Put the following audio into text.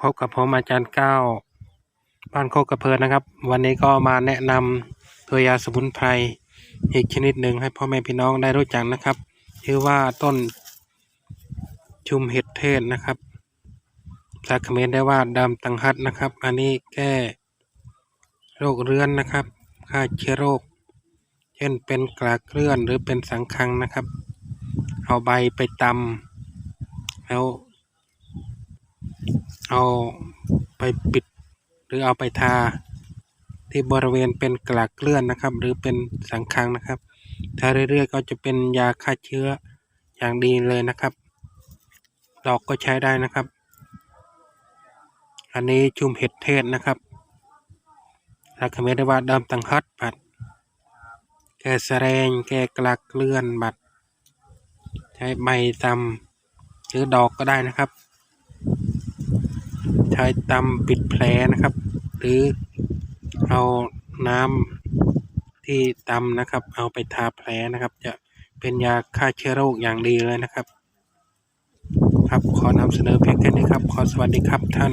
พบกับผมอาจารย์ก้าวบ้านโคกกระเพินนะครับ วันนี้ก็มาแนะนำตัวยาสมุนไพรอีกชนิดหนึ่งให้พ่อแม่พี่น้องได้รู้จักนะครับชื่อว่าต้นชุมเห็ดเทศนะครับภาษาเขมรได้ว่าดำตังฮัดนะครับ อันนี้แก้โรคเรื้อนนะครับฆ่าเชื้อโรค เช่นเป็นกลากเกลื่อนหรือเป็นสังคังนะครับ เอาใบไปตำแล้ว เอาไปปิด หรือเอาไปทาที่บริเวณเป็นกลากเกลื่อนนะครับ หรือเป็นสังคังนะครับถ้าเรื่อยๆก็จะเป็นยาฆ่าเชื้ออย่างดีเลยนะครับดอกก็ใช้ได้นะครับ อันนี้ชุมเห็ดเทศนะครับหลักเขมรได้ว่าดิมตังฮัดบัดแก่แสดงแก่กลากเลื่อนบัดใช้ใบตำหรือดอกก็ได้นะครับ ใช้ตำปิดแผลนะครับ หรือเอาน้ำที่ตำนะครับ เอาไปทาแผลนะครับ จะเป็นยาฆ่าเชื้อโรคอย่างดีเลยนะครับ ครับขอนำเสนอเพียงแค่นี้ครับ ขอสวัสดีครับท่าน